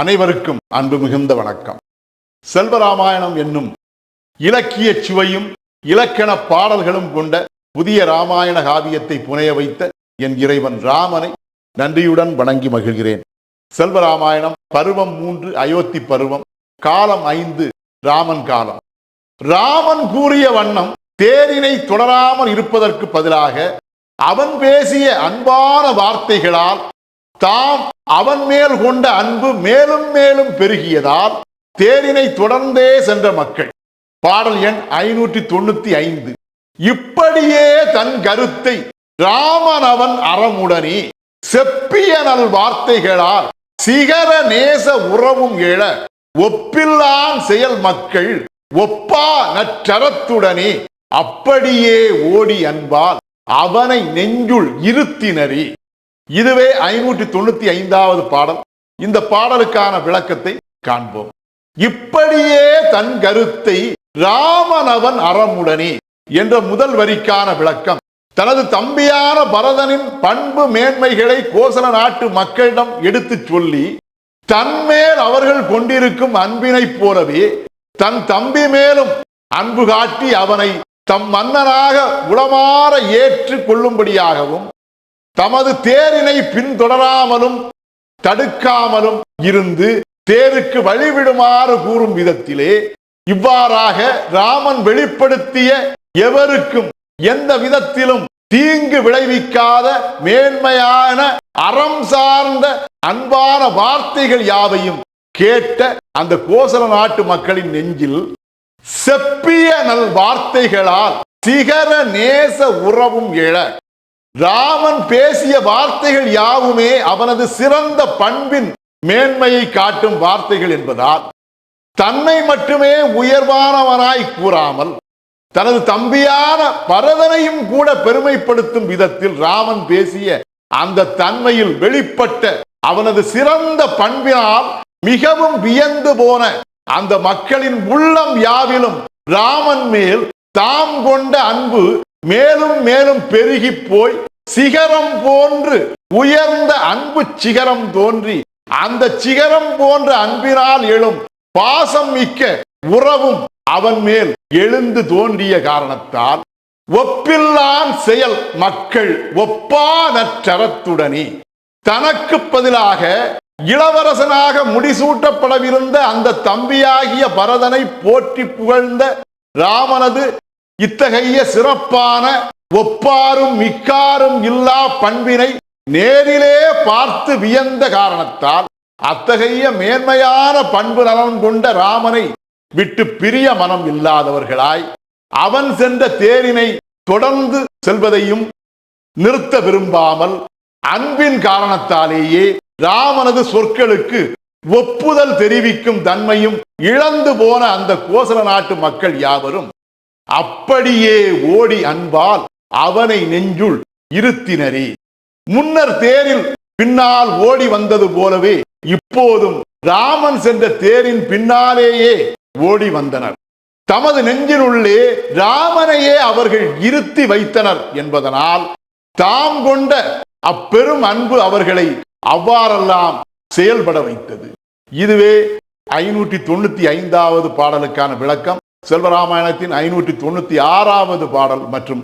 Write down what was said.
அனைவருக்கும் அன்பு மிகுந்த வணக்கம். செல்வராமாயணம் என்னும் இலக்கிய சுவையும் இலக்கண பாடல்களும் கொண்ட புதிய ராமாயண காவியத்தை புனைய வைத்த என் இறைவன் ராமனை நன்றியுடன் வணங்கி மகிழ்கிறேன். செல்வராமாயணம் பருவம் மூன்று அயோத்தி பருவம் காலம் ஐந்து ராமன் காலம். ராமன் கூறிய வண்ணம் தேரினை தொடராமல் இருப்பதற்கு பதிலாக அவன் பேசிய அன்பான வார்த்தைகளால் தாம் அவன் மேல் கொண்ட அன்பு மேலும் மேலும் பெருகியதால் தேரினை தொடர்ந்தே சென்ற மக்கள். பாடல் எண் ஐநூற்றி தொண்ணூத்தி ஐந்து. இப்படியே தன் கருத்தை ராமன் அவன் அறமுடனே செப்பிய நல் வார்த்தைகளால் சிகர நேச உறவும் எழ ஒப்பில்லான் செயல் மக்கள் ஒப்பா நற்றரத்துடனே அப்படியே ஓடி அன்பால் அவனை நெஞ்சுள் இருத்தினரே. இதுவே ஐநூற்றி தொண்ணூத்தி ஐந்தாவது பாடல். இந்த பாடலுக்கான விளக்கத்தை காண்போம். இப்படியே தன் கருத்தை ராமனவன் அறமுடனே என்ற முதல் வரிக்கான விளக்கம். தனது தம்பியான பரதனின் பண்பு மேன்மைகளை கோசல நாட்டு மக்களிடம் எடுத்துச் சொல்லி தன்மேல் அவர்கள் கொண்டிருக்கும் அன்பினைப் போலவே தன் தம்பி மேலும் அன்பு காட்டி அவனை தம் மன்னனாக உளமாற ஏற்று கொள்ளும்படியாகவும் தமது தேரினை பின்தொடராமலும் தடுக்காமலும் இருந்து தேருக்கு வழிவிடுமாறு கூறும் விதத்திலே இவ்வாறாக ராமன் வெளிப்படுத்திய எவருக்கும் எந்த விதத்திலும் தீங்கு விளைவிக்காத மேன்மையான அறம் சார்ந்த அன்பான வார்த்தைகள் யாவையும் கேட்ட அந்த கோசல நாட்டு மக்களின் நெஞ்சில் செப்பிய நல் வார்த்தைகளால் சிகர நேச உறவும் எழ ராமன் பேசிய வார்த்தைகள் யாவுமே அவனது சிறந்த பண்பின் மேன்மையை காட்டும் வார்த்தைகள் என்பதால் தன்னை மட்டுமே உயர்வானவனாய் கூறாமல் தனது தம்பியான பரதனையும் கூட பெருமைப்படுத்தும் விதத்தில் ராமன் பேசிய அந்த தன்மையில் வெளிப்பட்ட அவனது சிறந்த பண்பினால் மிகவும் வியந்து போன அந்த மக்களின் உள்ளம் யாவிலும் ராமன் மேல் தாம் கொண்ட அன்பு மேலும் மேலும் பெருகி போய் சிகரம் போன்று உயர்ந்த அன்பு சிகரம் தோன்றி அந்த சிகரம் போன்ற அன்பினால் எழும் பாசம் மிக்க உறவும் அவன் மேல் எழுந்து தோன்றிய காரணத்தால் ஒப்பில்லான் செயல் மக்கள் ஒப்பானற்றரத்துடனே தனக்கு பதிலாக இளவரசனாக முடிசூட்டப்படவிருந்த அந்த தம்பியாகிய பரதனை போற்றி புகழ்ந்த ராமனது இத்தகைய சிறப்பான ஒப்பாரும் மிக்காரும் இல்லா பண்பினை நேரிலே பார்த்து வியந்த காரணத்தால் அத்தகைய மேன்மையான பண்பு நலன் கொண்ட ராமனை விட்டு பிரிய மனம் இல்லாதவர்களாய் அவன் சென்ற தேரினை தொடர்ந்து செல்வதையும் நிறுத்த விரும்பாமல் அன்பின் காரணத்தாலேயே ராமனது சொற்களுக்கு ஒப்புதல் தெரிவிக்கும் தன்மையும் இழந்து போன அந்த கோசல நாட்டு மக்கள் யாவரும் அப்படியே ஓடி அன்பால் அவனை நெஞ்சுள் இருத்தினரே. முன்னர் தேரில் பின்னால் ஓடி வந்தது போலவே இப்போதும் ராமன் சென்ற தேரின் பின்னாலேயே ஓடி வந்தனர். தமது நெஞ்சினுள்ளே ராமனையே அவர்கள் இருத்தி வைத்தனர் என்பதனால் தாம் கொண்ட அப்பெரும் அன்பு அவர்களை அவ்வாறெல்லாம் செயல்பட வைத்தது. இதுவே ஐநூற்றி தொண்ணூத்தி ஐந்தாவது பாடலுக்கான விளக்கம். செல்வராமாயணத்தின் ஐநூற்றி தொண்ணூத்தி ஆறாவது பாடல் மற்றும்